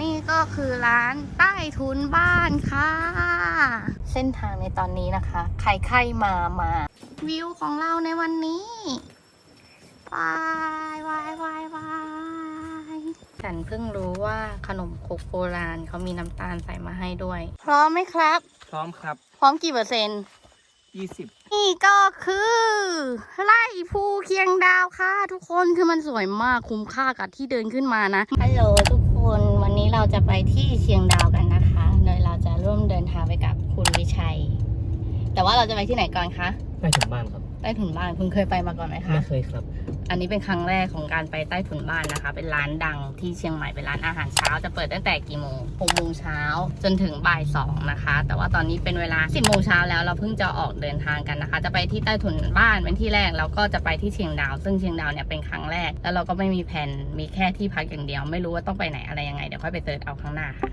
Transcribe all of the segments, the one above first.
นี่ก็คือร้านใต้ทุนบ้านค่ะ เส้นทางในตอนนี้นะคะ ใครใครมามา วิวของเราในวันนี้วายวายวายวายฉันเพิ่งรู้ว่าขนมครกโบราณเขามีน้ำตาลใส่มาให้ด้วย พร้อมไหมครับ พร้อมครับ พร้อมกี่เปอร์เซ็นต์20นี่ก็คือไร่ภูเคียงดาวค่ะ ทุกคนคือมันสวยมากคุ้มค่ากับที่เดินขึ้นมานะฮัลโหลทุกคนวันนี้ เราจะไปที่เชียงดาวกันนะคะ โดยเราจะร่วมเดินทางไปกับคุณวิชัย แต่ว่าเราจะไปที่ไหนก่อนคะ ไปถึงบ้านครับ ใต้ถุนบ้านคุณเคยไปมาก่อนไหมคะไม่เคยครับ อันนี้เป็นครั้งแรกของการไปใต้ถุนบ้านนะคะ เป็นร้านดังที่เชียงใหม่เป็นร้านอาหารเช้า จะเปิดตั้งแต่กี่โมงหกโมงเช้าจนถึงบ่ายสองนะคะ แต่ว่าตอนนี้เป็นเวลาสิบโมงเช้าแล้วเราเพิ่งจะออกเดินทางกันนะคะ จะไปที่ใต้ถุนบ้านเป็นที่แรกแล้วก็จะไปที่เชียงดาว ซึ่งเชียงดาวเนี่ยเป็นครั้งแรก แล้วเราก็ไม่มีแผนมีแค่ที่พักอย่างเดียว ไม่รู้ว่าต้องไปไหนอะไรยังไงเดี๋ยวค่อยไปเติร์ดเอาข้างหน้าค่ะ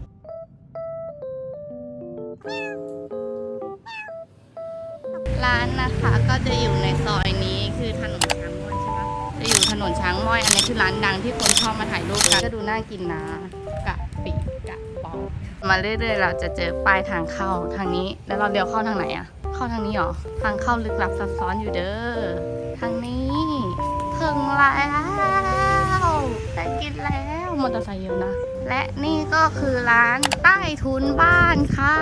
ร้านนะคะก็จะอยู่ในซอยนี้คือถนนช้างม้อยใช่ปะจะอยู่ถนนช้างม้อย อันนี้คือร้านดังที่คนชอบมาถ่ายรูปกันก็ดูน่ากินนะกะปิกะปองมาเรื่อยๆเราจะเจอป้ายทางเข้าทางนี้ แล้วเราเลี้ยวเข้าทางไหนอะเข้าทางนี้หรอทางเข้าลึกลับซับซ้อนอยู่เด้อทางนี้ถึงแล้วได้กินแล้วมอเตอร์ไซค์เยอะนะ และนี่ก็คือร้านใต้ทุนบ้านค่ะ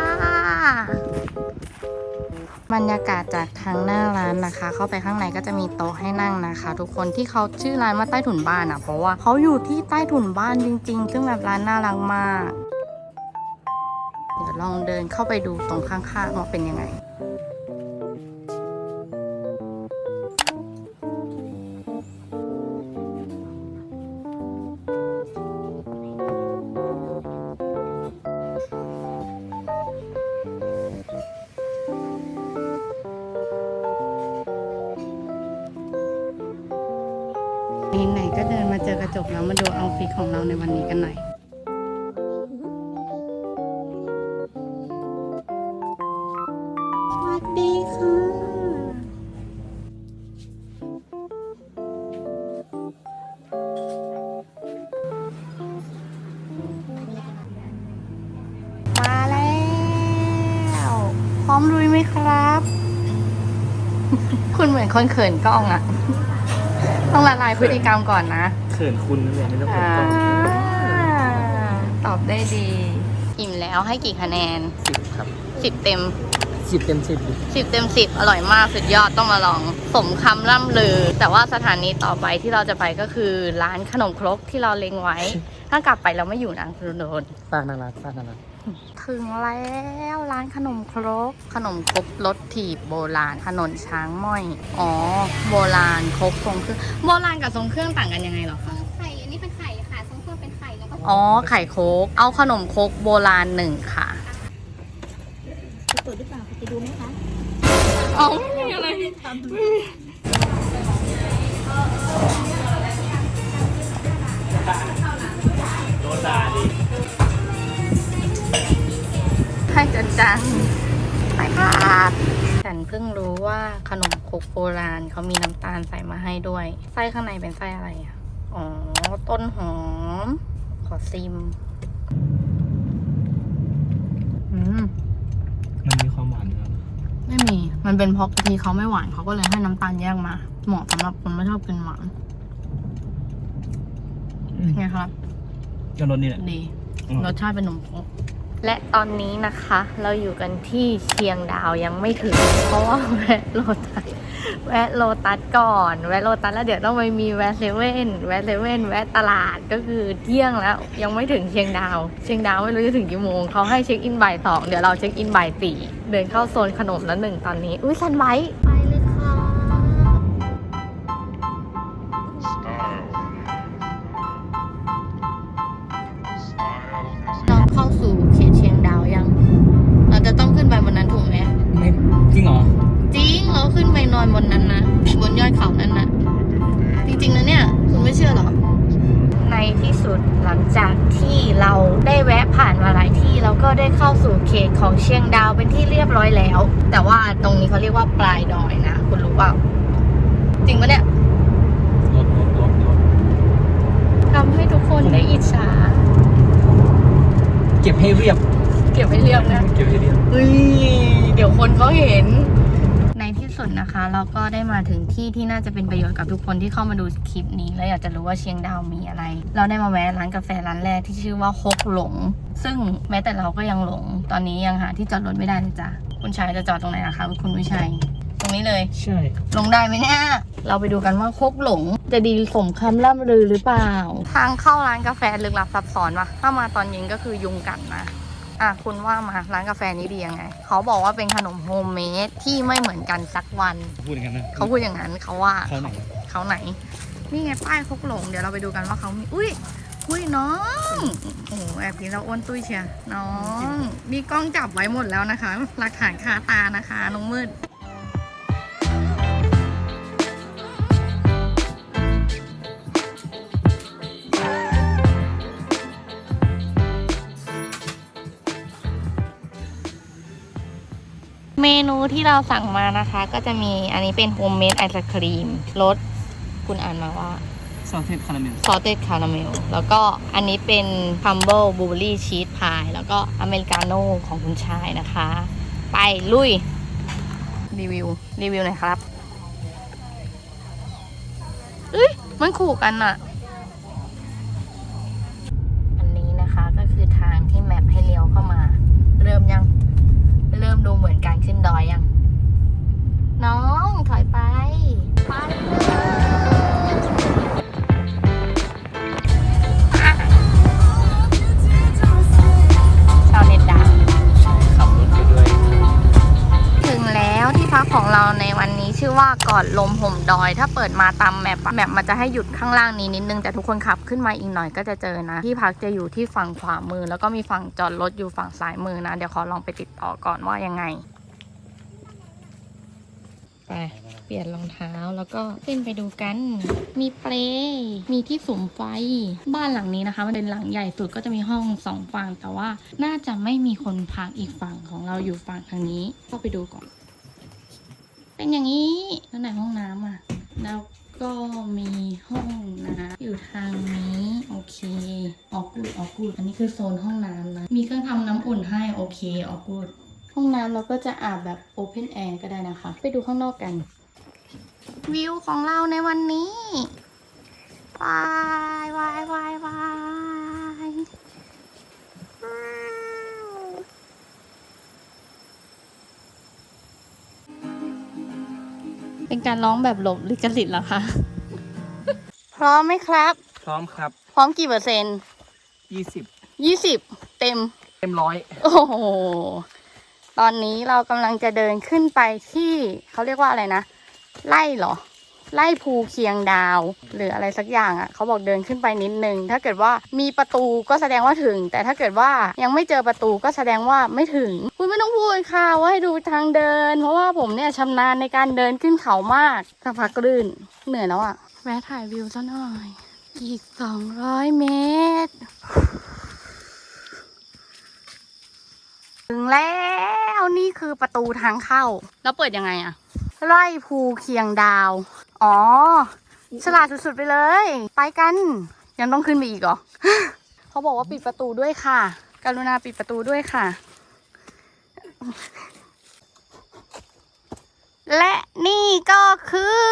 บรรยากาศจากทางหน้าร้านนะคะ เข้าไปข้างในก็จะมีโต๊ะให้นั่งนะคะ ทุกคนที่เขาชื่อร้านว่าใต้ถุนบ้านอะเพราะว่าเขาอยู่ที่ใต้ถุนบ้านจริง ๆ ซึ่งแบบร้านน่ารักมาก เดี๋ยวลองเดินเข้าไปดูตรงข้างๆว่าเป็นยังไง ครับ คุณเหมือนคนเขินกล้องอะต้องละลายพฤติกรรมก่อนนะเขินคุณนั่นแหละไม่ต้องเขินกล้องตอบได้ดี อิ่มแล้วให้กี่คะแนนสิบครับ10เต็มสิบเต็มสิบดิ10เต็ม10อร่อยมากสุดยอดต้องมาลอง สมคำล่ำลือ แต่ว่าสถานีต่อไปที่เราจะไปก็คือร้านขนมครกที่เราเล็งไว้ ถ้ากลับไปเราไม่อยู่นะคุณโดนป้าน่ารักป้าน่ารัก ถึงแล้วร้านขนมครก ขนมครกรสถีบโบราณถนนช้างม้อย อ๋อ โบราณครกทรงเครื่องโบราณกับทรงเครื่องต่างกันยังไงเหรอคะไข่อันนี้เป็นไข่ค่ะทรงเครื่องเป็นไข่แล้วก็อ๋อไข่โคกเอาขนมครกโบราณหนึ่งค่ะจะเปิดหรือเปล่าจะดูไหมคะเอาไม่มีอะไรโด จันจัง ไปครับฉันเพิ่งรู้ว่าขนมครกโบราณเขามีน้ำตาลใส่มาให้ด้วย ไส้ข้างในเป็นไส้อะไรอะ อ๋อ ต้นหอม ขอซิม อืม มันมีความหวานอยู่แล้วไม่มี มันเป็นเพราะกะทิเขาไม่หวานเขาก็เลยให้น้ำตาลแยกมา เหมาะสำหรับคนไม่ชอบกินหวานไงครับก็รสนี่แหละ ดีอืมรสชาติเป็นนมครก และตอนนี้นะคะเราอยู่กันที่เชียงดาวยังไม่ถึง เพราะว่าแวะโลตัสแวะโลตัสก่อน แวะโลตัสแล้วเดี๋ยวต้องไปมีแวะเซเว่นแวะเซเว่นแวะตลาดก็คือเที่ยงแล้ว ยังไม่ถึงเชียงดาว เชียงดาวไม่รู้จะถึงกี่โมงเขาให้เช็คอินบ่ายสองเดี๋ยวเราเช็คอินบ่ายสี่เดินเข้าโซนขนมแล้วหนึ่งตอนนี้อุ้ยซันไว้ มาถึงที่ที่น่าจะเป็นประโยชน์กับทุกคนที่เข้ามาดูคลิปนี้ และอยากจะรู้ว่าเชียงดาวมีอะไร เราได้มาแวะร้านกาแฟร้านแรกที่ชื่อว่าฮกหลง ซึ่งแม้แต่เราก็ยังหลง ตอนนี้ยังหาที่จอดรถไม่ได้เลยจ้ะคุณชายจะจอดตรงไหนนะคะคุณวิชัยตรงนี้เลย ใช่ ลงได้ไหมเนี่ย เราไปดูกันว่าโคกหลง จะดีสมคำล่ำลือหรือเปล่า ทางเข้าร้านกาแฟลึกลับซับซ้อนปะถ้ามาตอนเย็นก็คือยุงกัดนะ อะคุณว่ามาร้านกาแฟนี้ดียังไง เขาบอกว่าเป็นขนมโฮมเมดที่ไม่เหมือนกันสักวัน พูดอย่างนั้นนะเขาพูดอย่างนั้นเขาว่าเขาไหนเขาไหน นี่ไงป้ายโคกหลงเดี๋ยวเราไปดูกันว่าเขามีอุ้ยอุ้ยน้องโอ้โหแอบกินแล้วอ้วนตุ้ยเชียน้อง มีกล้องจับไว้หมดแล้วนะคะ หลักฐานคาตานะคะน้องมืด เมนูที่เราสั่งมานะคะ ก็จะมีอันนี้เป็นโฮมเมดไอศครีมรสคุณอ่านมาว่าซอสเทสคาราเมลซอสเต็ดคาราเมลแล้วก็อันนี้เป็นคัมเบิลบูเบอรี่ชีสพายแล้วก็อเมริกาโน่ของคุณชายนะคะ ไปลุย รีวิว รีวิวหน่อยครับเอ้ยมันขู่กันอะ มาตามแมปแมปมันจะให้หยุดข้างล่างนี้นิดนึงแต่ทุกคนขับขึ้นมาอีกหน่อยก็จะเจอนะ ที่พักจะอยู่ที่ฝั่งขวามือ แล้วก็มีฝั่งจอดรถอยู่ฝั่งซ้ายมือนะ เดี๋ยวขอลองไปติดต่อก่อนว่ายังไงไปเปลี่ยนรองเท้าแล้วก็ขึ้นไปดูกัน มีเปลมีที่สุมไฟ บ้านหลังนี้นะคะ มันเป็นหลังใหญ่สุดก็จะมีห้องสองฝั่งแต่ว่าน่าจะไม่มีคนพักอีกฝั่งของเราอยู่ฝั่งทางนี้เข้าไปดูก่อน เป็นอย่างนี้แล้วไหนห้องน้ำอะ แล้วก็มีห้องน้ำอยู่ทางนี้โอเคออกกูดออกกูดอันนี้คือโซนห้องน้ำนะ มีเครื่องทำน้ำอุ่นให้โอเคออกกูดห้องน้ำเราก็จะอาบแบบโอเพนแอร์ก็ได้นะคะ ไปดูข้างนอกกัน วิวของเราในวันนี้วายวายวายวาย เป็นการร้องแบบหลบลิขสิทธิ์เหรอคะ พร้อมไหมครับ พร้อมครับพร้อมกี่เปอร์เซ็นต์20ยี่สิบเต็ม เต็มร้อยโอ้โห ตอนนี้เรากำลังจะเดินขึ้นไปที่เขาเรียกว่าอะไรนะ ไล่เหรอ ไล่ภูเคียงดาว หรืออะไรสักอย่างอะ่ะเขาบอกเดินขึ้นไปนิดนึง ถ้าเกิดว่ามีประตูก็แสดงว่าถึง แต่ถ้าเกิดว่ายังไม่เจอประตูก็แสดงว่าไม่ถึง คุณไม่ต้องพูดค่ะว่าให้ดูทางเดิน เพราะว่าผมเนี่ยชำนาญในการเดินขึ้นเขามากสักพักก็ลื่นเหนื่อยแล้วอะ่ะแวะถ่ายวิวซะหน่อย อีก200เมตรถึงแล้วนี่คือประตูทางเข้า แล้วเปิดยังไงอะไร่ภูเคียงดาว อ๋อ ฉลาดสุดๆไปเลย ไปกัน ยังต้องขึ้นไปอีกเหรอ เขาบอกว่าปิดประตูด้วยค่ะ กรุณาปิดประตูด้วยค่ะ และนี่ก็คือ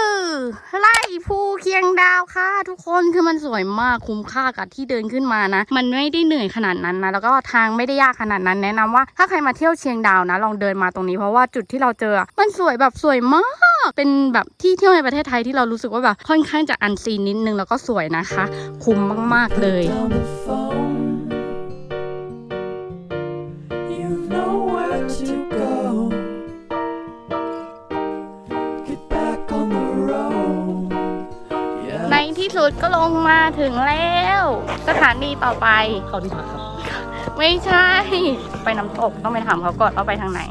ไร่ภูเคียงดาวค่ะ ทุกคนคือมันสวยมากคุ้มค่ากับที่เดินขึ้นมานะ มันไม่ได้เหนื่อยขนาดนั้นนะ แล้วก็ทางไม่ได้ยากขนาดนั้นแนะนำว่า ถ้าใครมาเที่ยวเชียงดาวนะ ลองเดินมาตรงนี้เพราะว่าจุดที่เราเจอ มันสวยแบบสวยมากเป็นแบบที่เที่ยวในประเทศไทยที่เรารู้สึกว่าแบบค่อนข้างจะอันซีนนิดนึงแล้วก็สวยนะคะ คุ้มมาก ๆ เลย สุดก็ลงมาถึงแล้ว สถานีต่อไป เข้าที่พักครับ ไม่ใช่ ไปน้ำตกต้องไปถามเขาก่อนว่าไปทางไหน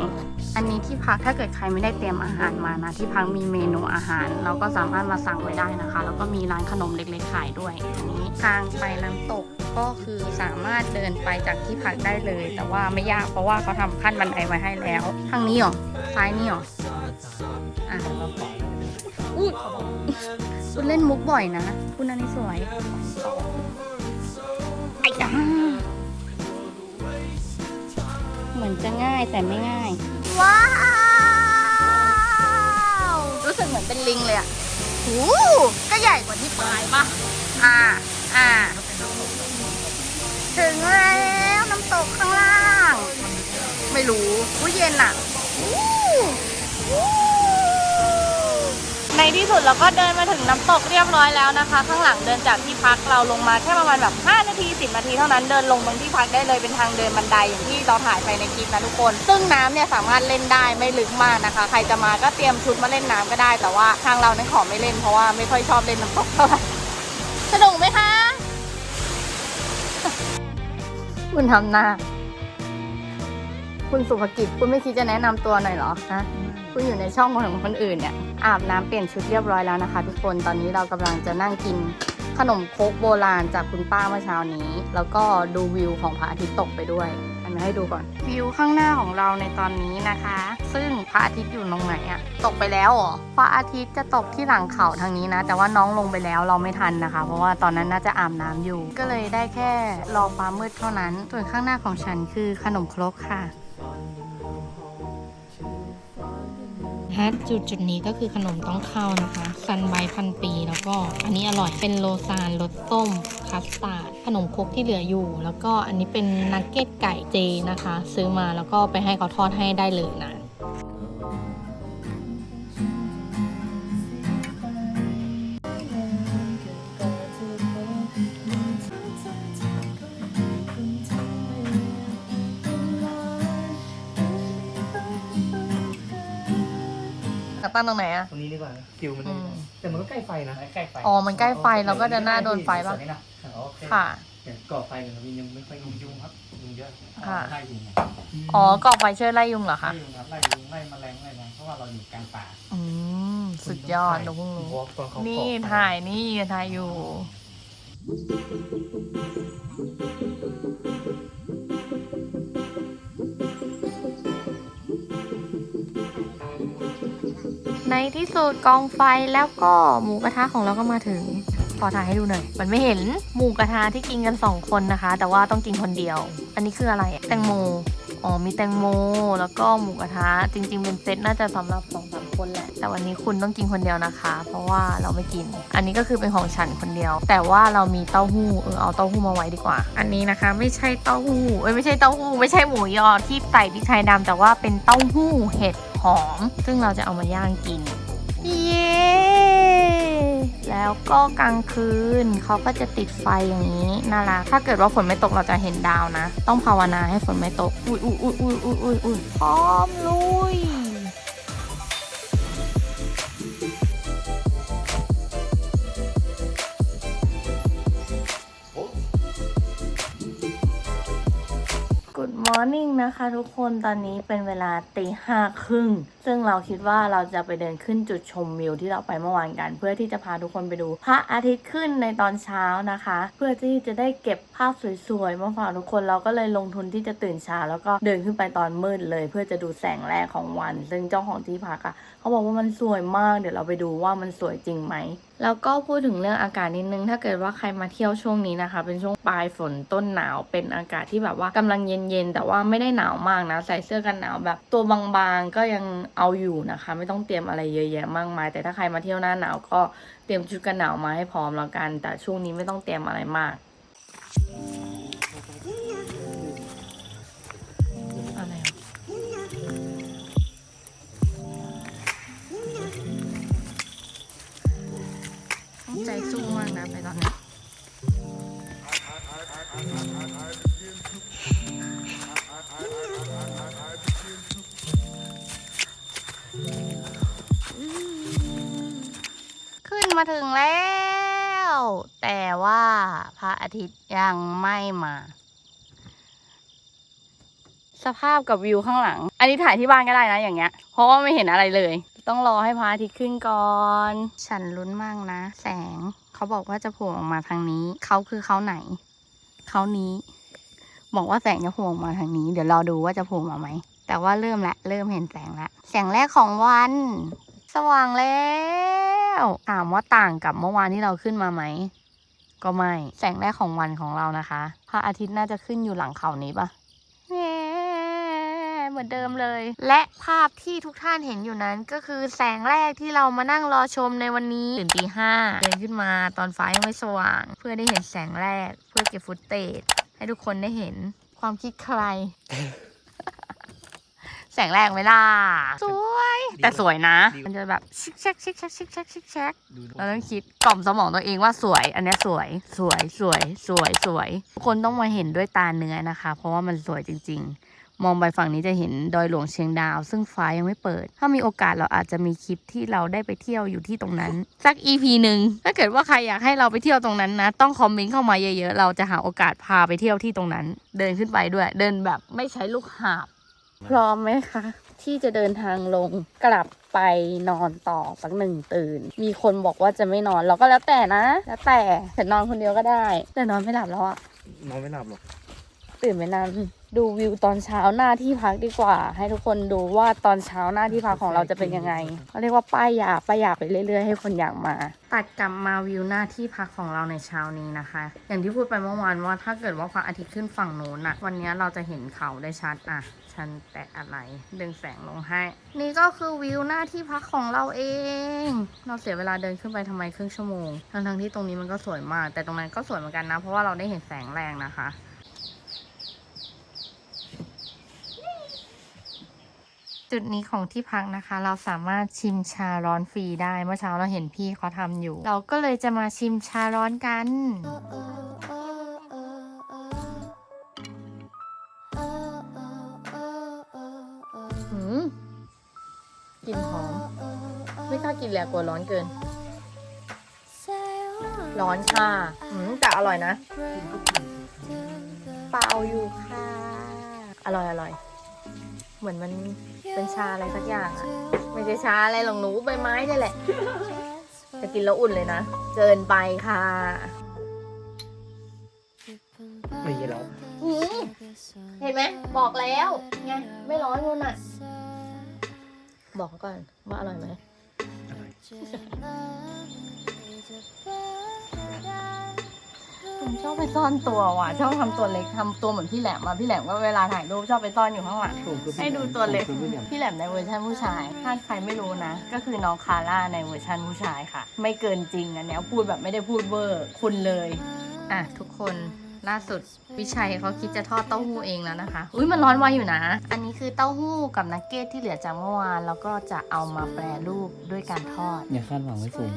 อันนี้ที่พักถ้าเกิดใครไม่ได้เตรียมอาหารมานะ ที่พักมีเมนูอาหาร เราก็สามารถมาสั่งไว้ได้นะคะ แล้วก็มีร้านขนมเล็กๆขายด้วยอันนี้ทางไปน้ำตกก็คือสามารถเดินไปจากที่พักได้เลย แต่ว่าไม่ยากเพราะว่าเขาทำขั้นบันไดไว้ให้แล้ว ทางนี้เหรอซ้ายนี่เหรออะอุ้ย คุณเล่นมุกบ่อยนะ คุณอันนี้สวยไอ้ยาเหมือนจะง่ายแต่ไม่ง่าย ว้าว รู้สึกเหมือนเป็นลิงเลยอะโอ้ก็ใหญ่กว่าที่ปลายปะอ่า อ่า ถึงแล้วน้ำตกข้างล่าง ไม่รู้อุ้ยเย็นอะอู้อู้ ในที่สุดเราก็เดินมาถึงน้ำตกเรียบร้อยแล้วนะคะ ข้างหลังเดินจากที่พักเราลงมาแค่ประมาณแบบ5นาที10นาทีเท่านั้นเดินลงตรงที่พักได้เลยเป็นทางเดินบันไดอย่างที่เราถ่ายไปในคลิปนะทุกคน ซึ่งน้ำเนี่ยสามารถเล่นได้ไม่ลึกมากนะคะ ใครจะมาก็เตรียมชุดมาเล่นน้ำก็ได้ แต่ว่าทางเราเนี่ยขอไม่เล่นเพราะว่าไม่ค่อยชอบเล่นน้ำตกเท่าไหร่สนุกไหมคะคุณทำหน้าคุณสุภกิจคุณไม่คิดจะแนะนำตัวหน่อยหรอฮะ คุณอยู่ในช่องของคนอื่นเนี่ยอาบน้ำเปลี่ยนชุดเรียบร้อยแล้วนะคะ ทุกคนตอนนี้เรากำลังจะนั่งกินขนมโคกโบราณจากคุณป้าเมื่อเช้านี้ แล้วก็ดูวิวของพระอาทิตย์ตกไปด้วยอันนี้ให้ดูก่อน วิวข้างหน้าของเราในตอนนี้นะคะ ซึ่งพระอาทิตย์อยู่ตรงไหนอะตกไปแล้วเหรอพระอาทิตย์จะตกที่หลังเขาทางนี้นะ แต่ว่าน้องลงไปแล้วเราไม่ทันนะคะ เพราะว่าตอนนั้นน่าจะอาบน้ำอยู่ ก็เลยได้แค่รอฟ้ามมืดเท่านั้น ส่วนข้างหน้าของฉันคือขนมครกค่ะ ฮะจุดจุดนี้ก็คือขนมต้องเข้านะคะ ซันไบพันปีแล้วก็ อันนี้อร่อยเป็นโลซานรสส้มคัสตาร์ดขนมครกที่เหลืออยู่ แล้วก็อันนี้เป็นนักเก็ตไก่เจนะคะ ซื้อมาแล้วก็ไปให้เขาทอดให้ได้เลยนะ ตั้งตรงไหนอะตรงนี้ดีกว่านะฟิวมันอืม แต่มันก็ใกล้ไฟนะใกล้ไฟอ๋อมันใกล้ไฟเราก็จะหน้าโดนไฟปะสวยนะโอเคค่ะเดี๋ยวก่อไฟกันนะยังไม่ค่อยยุงยุงครับยุงเยอะค่ะ ไล่ยุงไงอ๋อกรอกไฟช่วยไล่ยุงเหรอคะไล่ยุงครับไล่ยุงไล่แมลงไล่อะไรเพราะว่าเราอยู่กลางป่าอืม สุดยอดหนูเพิ่งรู้ วอล์กตอนเขานี่ก่อไฟถ่ายนี่ถ่ายอยู่ ในที่สุดกองไฟแล้วก็หมูกระทะของเราก็มาถึงขอถ่ายให้ดูหน่อย มันไม่เห็นหมูกระทะที่กินกันสองคนนะคะ แต่ว่าต้องกินคนเดียว อันนี้คืออะไรแตงโม อ๋อมีแตงโม แล้วก็หมูกระทะ จริง ๆ เป็นเซตน่าจะสำหรับสองสามคนแหละ แต่วันนี้คุณต้องกินคนเดียวนะคะ เพราะว่าเราไม่กิน อันนี้ก็คือเป็นของฉันคนเดียว แต่ว่าเรามีเต้าหู้ เออเอาเต้าหู้มาไว้ดีกว่า อันนี้นะคะ ไม่ใช่เต้าหู้ เอ้ยไม่ใช่เต้าหู้ ไม่ใช่หมูยอที่ใส่พริกไทยดำแต่ว่าเป็นเต้าหู้เห็ด อม ซึ่งเราจะเอามาย่างกิน เย้ แล้วก็กลางคืนเขาก็จะติดไฟอย่างนี้น่ารัก ถ้าเกิดว่าฝนไม่ตกเราจะเห็นดาวนะ ต้องภาวนาให้ฝนไม่ตก อุ้ยอุ้ยอุ้ยอุ้ยอุ้ยอุ้ยอุ้ยพร้อมลุย Good morning นะคะทุกคนตอนนี้เป็นเวลาตีห้าครึ่ง ซึ่งเราคิดว่าเราจะไปเดินขึ้นจุดชมวิวที่เราไปเมื่อวานกัน เพื่อที่จะพาทุกคนไปดูพระอาทิตย์ขึ้นในตอนเช้านะคะ เพื่อที่จะได้เก็บภาพสวยๆมาฝากทุกคนเราก็เลยลงทุนที่จะตื่นเช้าแล้วก็เดินขึ้นไปตอนมืดเลย เพื่อจะดูแสงแรกของวัน ซึ่งเจ้าของที่พักอะเขาบอกว่ามันสวยมาก เดี๋ยวเราไปดูว่ามันสวยจริงไหม แล้วก็พูดถึงเรื่องอากาศนิดนึง ถ้าเกิดว่าใครมาเที่ยวช่วงนี้นะคะ เป็นช่วงปลายฝนต้นหนาว เป็นอากาศที่แบบว่ากำลังเย็นๆ แต่ว่าไม่ได้หนาวมากนะ ใส่เสื้อกันหนาวแบบตัวบางๆ ก็ยังเอาอยู่นะคะ ไม่ต้องเตรียมอะไรเยอะแยะมากมาย แต่ถ้าใครมาเที่ยวหน้าหนาวก็เตรียมชุดกันหนาวมาให้พร้อมแล้วกัน แต่ช่วงนี้ไม่ต้องเตรียมอะไรมาก ใจสู้มากนะไปตอนนี้ขึ้นมาถึงแล้ว แต่ว่าพระอาทิตย์ยังไม่มา สภาพกับวิวข้างหลัง อันนี้ถ่ายที่บ้านก็ได้นะอย่างเงี้ย เพราะว่าไม่เห็นอะไรเลย ต้องรอให้พระอาทิตย์ขึ้นก่อน ฉันลุ้นมากนะ แสง เขาบอกว่าจะโผล่ออกมาทางนี้ เขาคือเขาไหน เขานี้ บอกว่าแสงจะโผล่ออกมาทางนี้ เดี๋ยวรอดูว่าจะโผล่มาไหม แต่ว่าเริ่มละ เริ่มเห็นแสงละ แสงแรกของวัน สว่างแล้ว ถามว่าต่างกับเมื่อวานที่เราขึ้นมาไหม ก็ไม่ แสงแรกของวันของเรานะคะ พระอาทิตย์น่าจะขึ้นอยู่หลังเขานี้ปะ เหมือนเดิมเลย และภาพที่ทุกท่านเห็นอยู่นั้นก็คือแสงแรกที่เรามานั่งรอชมในวันนี้ตื่นตีห้าเดินขึ้นมาตอนฟ้ายังไม่สว่าง เพื่อได้เห็นแสงแรก เพื่อเก็บฟุตเตจให้ทุกคนได้เห็นความคิดใคร แสงแรกไหมล่ะสวย แต่สวยนะ มันจะแบบชิกแชกชิกแชกชิกแชกชิกแชกดูเราต้องคิดกล่อมสมองตัวเองว่าสวย อันเนี้ยสวย สวยสวย สวยสวย คนต้องมาเห็นด้วยตาเนื้อนะคะ เพราะว่ามันสวยจริง ๆ มองไปฝั่งนี้จะเห็นดอยหลวงเชียงดาว ซึ่งฟ้ายังไม่เปิด ถ้ามีโอกาสเราอาจจะมีคลิปที่เราได้ไปเที่ยวอยู่ที่ตรงนั้น สัก EP หนึ่งถ้าเกิดว่าใครอยากให้เราไปเที่ยวตรงนั้นนะ ต้องคอมเมนต์เข้ามาเยอะๆ เราจะหาโอกาสพาไปเที่ยวที่ตรงนั้น เดินขึ้นไปด้วย เดินแบบไม่ใช้ลูกหาบ พร้อมไหมคะ ที่จะเดินทางลงกลับไปนอนต่อสักหนึ่งตื่น มีคนบอกว่าจะไม่นอนเราก็แล้วแต่นะ แล้วแต่แต่นอนคนเดียวก็ได้ แต่นอนไม่หลับแล้วอะนอนไม่หลับหรอก ตื่นไปนานดูวิวตอนเช้าหน้าที่พักดีกว่า ให้ทุกคนดูว่าตอนเช้าหน้าที่พักของเราจะเป็นยังไงเขาเรียกว่าป้ายยาป้ายยาไปเรื่อยๆให้คนอยากมา ตัดกลับมาวิวหน้าที่พักของเราในเช้านี้นะคะ อย่างที่พูดไปเมื่อวานว่าถ้าเกิดว่าพระอาทิตย์ขึ้นฝั่งโน้นอะวันนี้เราจะเห็นเขาได้ชัดอะฉันแตะอะไรดึงแสงลงให้ นี่ก็คือวิวหน้าที่พักของเราเอง เราเสียเวลาเดินขึ้นไปทำไมครึ่งชั่วโมงทั้งๆที่ตรงนี้มันก็สวยมาก แต่ตรงนั้นก็สวยเหมือนกันนะ เพราะว่าเราได้เห็นแสงแรงนะคะ จุดนี้ของที่พักนะคะ เราสามารถชิมชาร้อนฟรีได้เมื่อเช้าเราเห็นพี่เขาทำอยู่ เราก็เลยจะมาชิมชาร้อนกันหืมกลิ่นหอมไม่กล้ากินแหละกลัวร้อนเกิน ร้อนค่ะหืมแต่อร่อยนะเปล่าอยู่ค่ะ อร่อยอร่อย เหมือนมันเป็นชาอะไรสักอย่างอะไม่ใช่ชาอะไรหรอกหนูใบไม้นี่แหละจะกินแล้วอุ่นเลยนะเกินไปค่ะไม่เย็นแล้วหืมเห็นไหมบอกแล้วไงไม่ร้อนนู่นน่ะ บอกเขาก่อนว่าอร่อยไหม ผมชอบไปซ่อนตัวว่ะชอบทำตัวเล็กทำตัวเหมือนพี่แหลมมาพี่แหลมก็เวลาถ่ายรูปชอบไปซ่อนอยู่ข้างหลังให้ดูตัวเล็กพี่แหลมในเวอร์ชันผู้ชาย ถ้าใครไม่รู้นะ ก็คือน้องคาร่าในเวอร์ชันผู้ชายค่ะ ไม่เกินจริงอันเนี้ยพูดแบบไม่ได้พูดเวอร์คุณเลย อะ ทุกคนล่าสุดวิชัยเขาคิดจะทอดเต้าหู้เองแล้วนะคะ อุ้ยมันร้อนไวอยู่นะ อันนี้คือเต้าหู้กับนักเก็ตที่เหลือจากเมื่อวานแล้วก็จะเอามาแปรรูปด้วยการทอด อย่าคาดหวังไว้สูง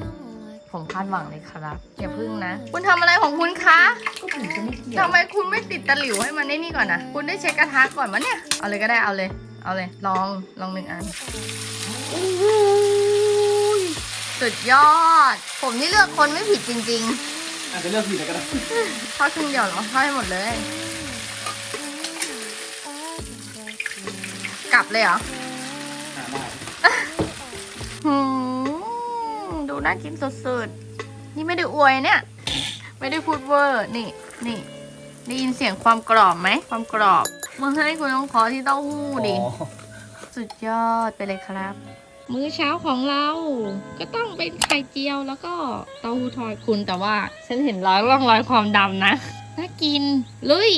ผมคาดหวังเลยครับอย่าพึ่งนะ คุณทำอะไรของคุณคะก็ผมจะไม่เกี่ยวทำไมคุณไม่ติดตะหลิวให้มันได้นี่ก่อนนะคุณได้เช็คกระทะก่อนมะเนี่ยเอาเลยก็ได้เอาเลย เอาเลยลองลองหนึ่งอันโอ้โหสุดยอด ผมนี่เลือกคนไม่ผิดจริงอาจจะเลือกผิดก็ได้ๆทอดครึ่งเดียวเหรอทอดให้หมดเลย กลับเลยเหรอ น่ากินสุดๆ นี่ไม่ได้อวยเนี่ย ไม่ได้พูดเวอร์ นี่ นี่ได้ยินเสียงความกรอบไหม ความกรอบมาให้คุณต้องขอที่เต้าหู้ดิอ๋อสุดยอดไปเลยครับ มื้อเช้าของเรา ก็ต้องเป็นไข่เจียวแล้วก็เต้าหู้ทอดคุณแต่ว่า ฉันเห็นรอยร่องรอยความดำนะ น่ากิน ลุย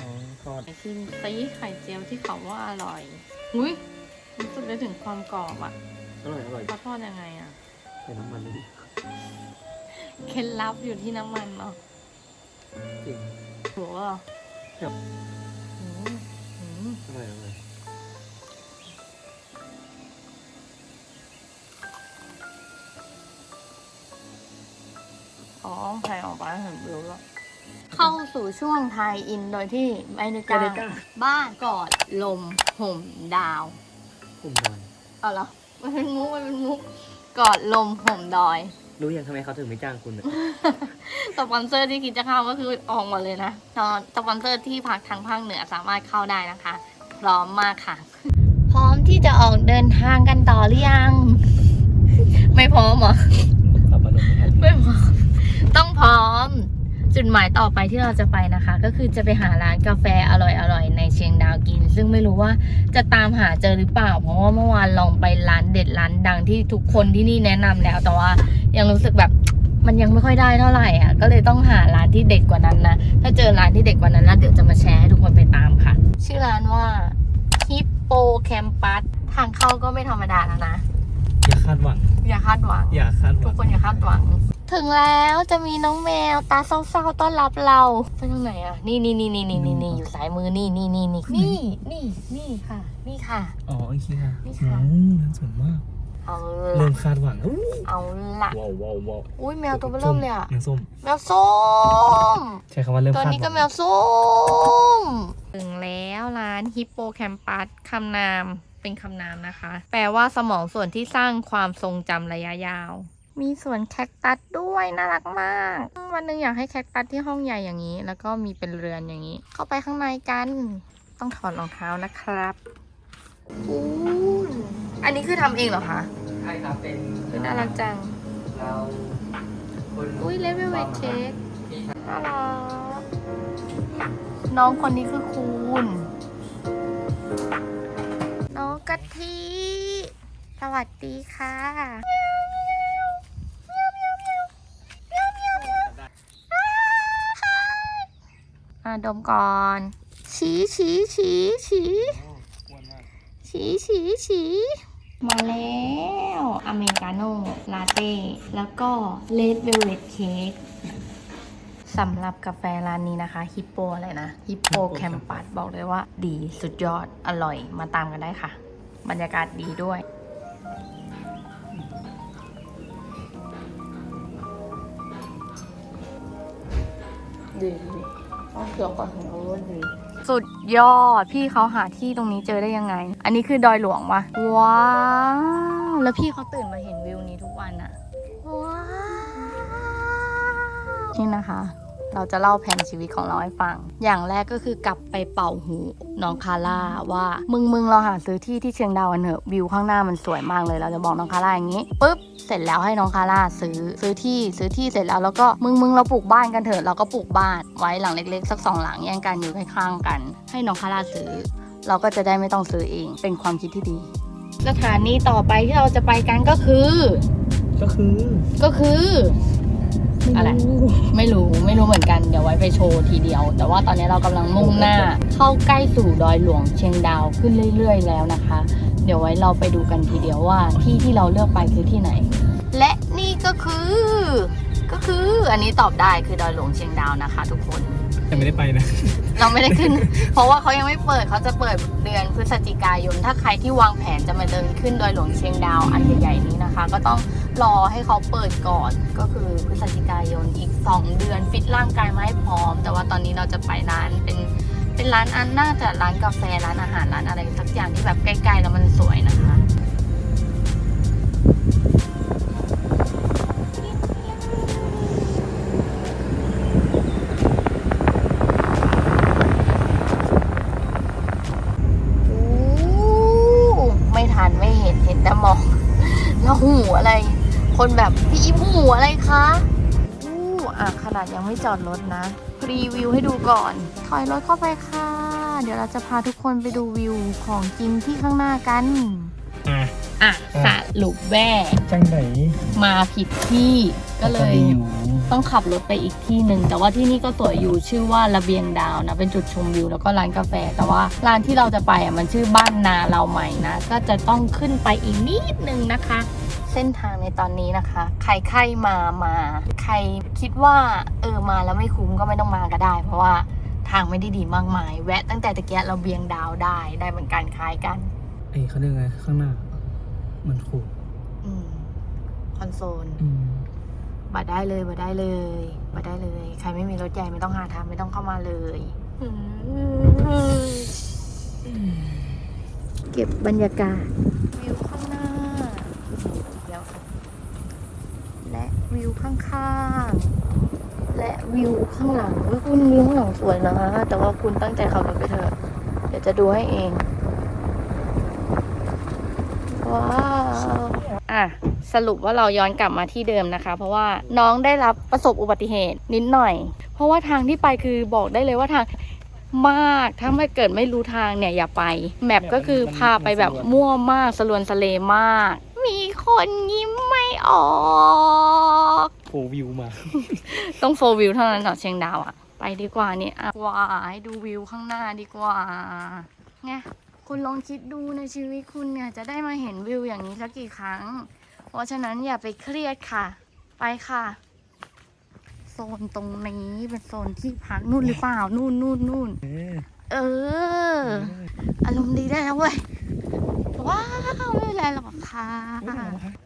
น้องทอดชิมซีไข่เจียวที่เขาว่าอร่อย อุ้ยรู้สึกได้ถึงความกรอบอะ อร่อยอร่อยเขาทอดยังไงอะ ใส่น้ำมันนิดเคล็ดลับอยู่ที่น้ำมันเนาะจริงหัวเหรอครับอืมอืมอร่อยอร่อยอ๋อไทยออกไปเห็นวิวแล้ว เข้าสู่ช่วงไทยอินโดยที่ไม่นึกา บ้านกอดลมห่มดาว ผมดอยเอาเหรอมันเป็นมุกมันเป็นมุก กอดลมห่มดอย รู้ยังทำไมเขาถึงไม่จ้างคุณอะ สปอนเซอร์ที่คิดจะเข้าก็คือออกหมดเลยนะตอนสปอนเซอร์ที่พักทางภาคเหนือสามารถเข้าได้นะคะ พร้อมมากค่ะ พร้อมที่จะออกเดินทางกันต่อหรือยัง ไม่พร้อมเหรอขับมาลงไม่ทัน ไม่พร้อม ต้องพร้อม จุดหมายต่อไปที่เราจะไปนะคะ ก็คือจะไปหาร้านกาแฟอร่อยๆ ในเชียงดาวกิน ซึ่งไม่รู้ว่าจะตามหาเจอหรือเปล่า เพราะว่าเมื่อวานลองไปร้านเด็ดร้านดังที่ทุกคนที่นี่แนะนำแล้ว แต่ว่ายังรู้สึกแบบมันยังไม่ค่อยได้เท่าไหร่อะ ก็เลยต้องหาร้านที่เด็ดกว่านั้นนะ ถ้าเจอร้านที่เด็ดกว่านั้นแล้วเดี๋ยวจะมาแชร์ให้ทุกคนไปตามค่ะ ชื่อร้านว่าฮิปโปแคมปัสทางเข้าก็ไม่ธรรมดาแล้วนะอย่าคาดหวัง อย่าคาดหวัง อย่าคาดหทุวักงคนอย่าคาดหวัง ถึงแล้วจะมีน้องแมวตาเศร้าๆต้อนรับเราไปทางไหนอะ นี่นี่นี่นี่นี่นี่นี่อยู่สายมือนี่นี่นี่นี่นี่นี่นี่ค่ะ นี่ค่ะ อ๋อโอเคค่ะนี่ค่ะอืมน่าสนมากเอาเริ่ละมคาดหวังอู้เอาละว้าวว้าวว้าวอุ้ยแมวตัวเบอเริ่มเลยอะแมวส้มแมวส้มใช้คำว่าเริ่มตัวคาดนี้หก็วังแมวส้มถึงแล้วร้านฮิปโปแคมปัสคำนาม เป็นคำนามนะคะ แปลว่าสมองส่วนที่สร้างความทรงจำระยะยาว มีสวนแคคตัสด้วยน่ารักมาก วันหนึ่งอยากให้แคคตัสที่ห้องใหญ่อย่างนี้ แล้วก็มีเป็นเรือนอย่างนี้ เข้าไปข้างในกัน ต้องถอดรองเท้านะครับอู้อันนี้คือทำเองเหรอคะใช่ครับเป็นคือน่ารักจังเราคนอุ้ยเลเวลเวทเค้กน่ารักน้องคนนี้คือคูณ น้องกะทิสวัสดีค่ะอะดมก่อนฉีฉีฉีฉีฉีฉีฉีมาแล้วอเมริกาโน่ลาเต้แล้วก็เลดเวลเวทเค้ก สำหรับกาแฟร้านนี้นะคะฮิปโปอะไรนะฮิปโปแคมปัสบอกเลยว่า ดีสุดยอดอร่อยมาตามกันได้ค่ะ บรรยากาศดีด้วย ดีต้องเกี่ยวกับหัวดีสุดยอดพี่เขาหาที่ตรงนี้เจอได้ยังไง อันนี้คือดอยหลวงวะว้าวแล้วพี่เขาตื่นมาเห็นวิวนี้ทุกวันอะว้าวนี่นะคะ เราจะเล่าแผนชีวิตของเราให้ฟัง อย่างแรกก็คือกลับไปเป่าหูน้องคาร่าว่ามึงมึงเราหาซื้อที่ที่เชียงดาวกันเถอะวิวข้างหน้ามันสวยมากเลย เราจะบอกน้องคาร่าอย่างนี้ปุ๊บเสร็จแล้วให้น้องคาร่าซื้อซื้อที่ซื้อที่เสร็จแล้วแล้วก็มึงมึงเราปลูกบ้านกันเถอะเราก็ปลูกบ้านไว้หลังเล็กๆ สักสองหลังแย่งกันอยู่ข้างๆกัน ให้น้องคาร่าซื้อ เราก็จะได้ไม่ต้องซื้อเองเป็นความคิดที่ดี สถานีต่อไปที่เราจะไปกันก็คือ ก็คือก็คือ อะไร ไม่รู้ไม่รู้เหมือนกันเดี๋ยวไว้ไปโชว์ทีเดียว แต่ว่าตอนนี้เรากำลังมุ่งหน้า เข้าใกล้สู่ดอยหลวงเชียงดาวขึ้นเรื่อย ๆ แล้วนะคะ เดี๋ยวไว้เราไปดูกันทีเดียวว่าที่ที่เราเลือกไปคือที่ไหน และนี่ก็คือ ก็คืออันนี้ตอบได้คือดอยหลวงเชียงดาวนะคะ ทุกคน ยังไม่ได้ไปนะเราไม่ได้ขึ้น เพราะว่าเขายังไม่เปิดเขาจะเปิดเดือนพฤศจิกายน ถ้าใครที่วางแผนจะมาเดินขึ้นดอยหลวงเชียงดาวอันใหญ่ๆนี้นะคะ ก็ต้องรอให้เขาเปิดก่อนก็คือพฤศจิกายนอีก 2 เดือนฟิตร่างกายมาให้พร้อม แต่ว่าตอนนี้เราจะไปร้านเป็นเป็นร้านอันน่าจะร้านกาแฟร้านอาหารร้านอะไรสักอย่างที่แบบใกล้ๆแล้วมันสวยนะคะ คนแบบพี่อิมหูอะไรคะอู้อะขนาดยังไม่จอดรถนะ รีวิวให้ดูก่อน ถอยรถเข้าไปค่ะ เดี๋ยวเราจะพาทุกคนไปดูวิวของกินที่ข้างหน้ากัน อะอะสรุปแว่จังไหนมาผิดที่ก็เลย อยู่ต้องขับรถไปอีกที่หนึ่ง แต่ว่าที่นี่ก็สวยอยู่ชื่อว่าระเบียงดาวนะ เป็นจุดชมวิวแล้วก็ร้านกาแฟ แต่ว่าร้านที่เราจะไปอะมันชื่อบ้านนาเราใหม่นะ ก็จะต้องขึ้นไปอีกนิดนึงนะคะ เส้นทางในตอนนี้นะคะ ใครใครมามา ใครคิดว่าเออมาแล้วไม่คุ้มก็ไม่ต้องมาก็ได้ เพราะว่าทางไม่ได้ดีมากมาย แวะตั้งแต่ตะเกียระเบียงดาวได้ได้เหมือนกันคล้ายกันเอ้ยเขาเรียกไงข้างหน้า มันขู่อืมคอนโซลอืมบัตรได้เลยบัตรได้เลยบัตรได้เลย ใครไม่มีรถใหญ่ไม่ต้องหาทางไม่ต้องเข้ามาเลยเก็บบรรยากาศวิวข้างหน้าเดี๋ย วิวข้างๆ และวิวข้างหลังเฮ้ยคุณวิวข้างหลังสวยนะ แต่ว่าคุณตั้งใจขับรถไปเถอะ เดี๋ยวจะดูให้เอง ว้าวอะสรุปว่าเราย้อนกลับมาที่เดิมนะคะ เพราะว่าน้องได้รับประสบอุบัติเหตุนิดหน่อย เพราะว่าทางที่ไปคือบอกได้เลยว่าทางมากถ้าไม่เกิดไม่รู้ทางเนี่ยอย่าไป แมปก็คือพาไปแบบมั่วมากสลวนสเลมาก มีคนยิ้มไม่ออก โฟวิวมา ต้องโฟวิวเท่านั้นเหรอเชียงดาวอะไปดีกว่านี่อะว้าให้ดูวิวข้างหน้าดีกว่าไงคุณลองคิดดูในชีวิตคุณเนี่ยจะได้มาเห็นวิวอย่างนี้สักกี่ครั้ง เพราะฉะนั้นอย่าไปเครียดค่ะ ไปค่ะ โซนตรงนี้เป็นโซนที่พักนู่นหรือเปล่านู่นนู่นนู่นเออเอออารมณ์ดีได้แล้วเว้ย ว้าวไม่เป็นไรหรอกค่ะ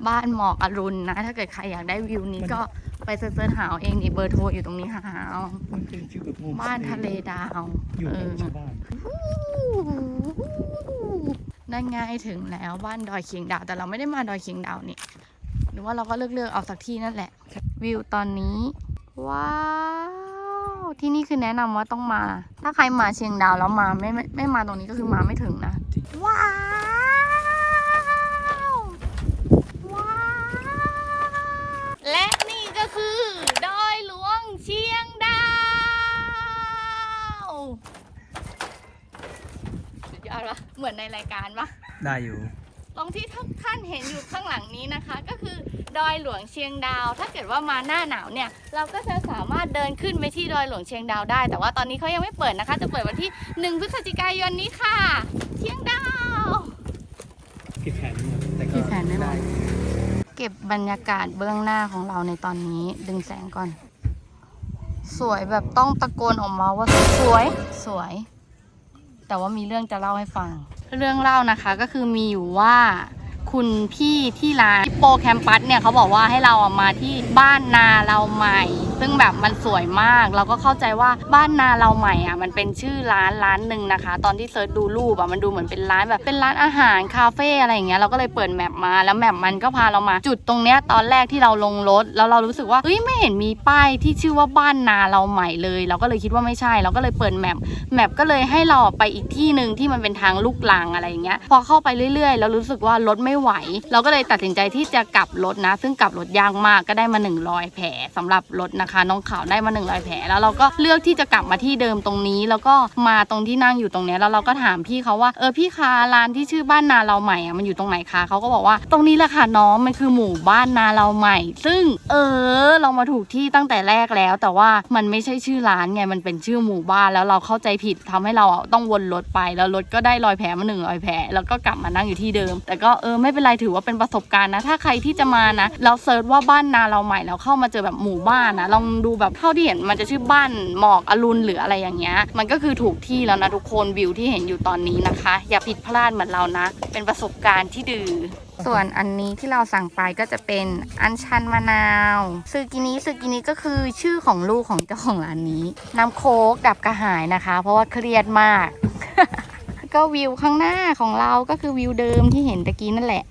บ้านหมอกอรุณนะ ถ้าเกิดใครอยากได้วิวนี้ก็ไปเซิร์ชๆหาเอาเองนี่เบอร์โทรอยู่ตรงนี้หาเอามันเป็นฟิลแบบมุมบ้านทะเลดาวอยู่เอในอชาวบ้านนั่นไงถึงแล้วบ้านดอยเคียงดาว แต่เราไม่ได้มาดอยเคียงดาวนี่ หรือว่าเราก็เลือกเลือกๆเอาสักที่นั่นแหละ วิวตอนนี้ ว้าว ที่นี่คือแนะนำว่าต้องมา ถ้าใครมาเชียงดาวแล้วมาไม่ไม่ไม่มาตรงนี้ก็คือมาไม่ถึงนะ ว้าว ว้าว และนี่ก็คือดอยหลวงเชียงดาวสุดยอดปะเหมือนในรายการปะได้อยู่ ตรงที่ทุกท่านเห็นอยู่ข้างหลังนี้นะคะ ก็คือ ดอยหลวงเชียงดาว ถ้าเกิดว่ามาหน้าหนาวเนี่ย เราก็จะสามารถเดินขึ้นไปที่ดอยหลวงเชียงดาวได้ แต่ว่าตอนนี้เขายังไม่เปิดนะคะ จะเปิดวันที่ 1 พฤศจิกายนนี้ค่ะ เชียงดาว ผิดแผนนิดนึงแต่ก็ผิดแผนแน่นอน ได้เก็บบรรยากาศเบื้องหน้าของเราในตอนนี้ดึงแสงก่อน สวยแบบต้องตะโกนออกมาว่าสวยสวย แต่ว่ามีเรื่องจะเล่าให้ฟัง เรื่องเล่านะคะก็คือมีอยู่ว่า คุณพี่ที่ร้านโปแคมปัสเนี่ยเขาบอกว่าให้เราอะมาที่บ้านนาเราใหม่ซึ่งแบบมันสวยมาก เราก็เข้าใจว่าบ้านนาเราใหม่อะมันเป็นชื่อร้านร้านหนึ่งนะคะ ตอนที่เซิร์ชดูรูปอะมันดูเหมือนเป็นร้านแบบเป็นร้านอาหารคาเฟ่อะไรอย่างเงี้ยเราก็เลยเปิดแมปมาแล้วแมปมันก็พาเรามา จุดตรงเนี้ยตอนแรกที่เราลงรถแล้วเรารู้สึกว่าเฮ้ยไม่เห็นมีป้ายที่ชื่อว่าบ้านนาเราใหม่เลย เราก็เลยคิดว่าไม่ใช่ เราก็เลยเปิดแมปแมปก็เลยให้เราไปอีกที่หนึ่งที่มันเป็นทางลูกลังอะไรอย่างเงี้ยพอเข้าไปเรื่อยๆ แล้วรู้สึกว่ารถไม่ไหว เราก็เลยตัดสินใจที่จะกลับรถนะ ซึ่งกลับรถยากมากก็ได้มา 100 แผลสำหรับรถนะคะน้องขาวได้มา100แผลแล้วเราก็เลือกที่จะกลับมาที่เดิมตรงนี้ แล้วก็มาตรงที่นั่งอยู่ตรงนี้แล้วเราก็ถามพี่เขาว่าเออพี่คะร้านที่ชื่อบ้านนาเราใหม่อะมันอยู่ตรงไหนคะเขาก็บอกว่าตรงนี้แหละค่ะน้องมันคือหมู่บ้านนาเราใหม่ ซึ่งเออเรามาถูกที่ตั้งแต่แรกแล้ว แต่ว่ามันไม่ใช่ชื่อร้านไงมันเป็นชื่อหมู่บ้านแล้วเราเข้าใจผิดทำให้เราต้องวนรถไปแล้วรถก็ได้รอยแผลมาหนึ่งรอยแผลแล้วก็กลับมานั่งอยู่ที่เดิม แต่ก็เออไม่เป็นไรถือว่าเป็นประสบการณ์นะ ถ้าใครที่จะมานะแล้วเซิร์ชว่าบ้านนาเราใหม่แล้วเข้ามาเจอแบบหมู่บ้านนะลองดูแบบเท่าที่เห็นมันจะชื่อบ้านหมอกอรุณหรืออะไรอย่างเงี้ย มันก็คือถูกที่แล้วนะทุกคนวิวที่เห็นอยู่ตอนนี้นะคะ อย่าผิดพลาดเหมือนเรานะ เป็นประสบการณ์ที่ดือส่วนอันนี้ที่เราสั่งไปก็จะเป็นอันชันมะนาวซึกินี้ซึกินี้ก็คือชื่อของลูกของเจ้าของร้านนี้น้ำโค้กดับกระหายนะคะ เพราะว่าเครียดมาก ก็วิวข้างหน้าของเราก็คือวิวเดิมที่เห็นตะกี้นั่นแหละ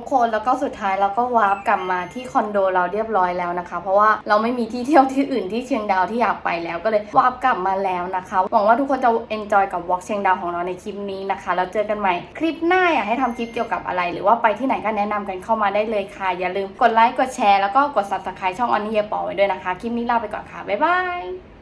ทุกคนแล้วก็สุดท้ายเราก็วาร์ปกลับมาที่คอนโดเราเรียบร้อยแล้วนะคะ เพราะว่าเราไม่มีที่เที่ยวที่อื่นที่เชียงดาวที่อยากไปแล้วก็เลยวาร์ปกลับมาแล้วนะคะหวังว่าทุกคนจะ enjoy กับ walk เชียงดาวของเราในคลิปนี้นะคะแล้วเจอกันใหม่คลิปหน้าอยากให้ทำคลิปเกี่ยวกับอะไร หรือว่าไปที่ไหนก็แนะนำกันเข้ามาได้เลยค่ะ อย่าลืมกดไลค์กดแชร์แล้วก็กด subscribe ช่องออนนี่เยปอไว้ด้วยนะคะคลิปนี้ลาไปก่อนค่ะบ๊ายบาย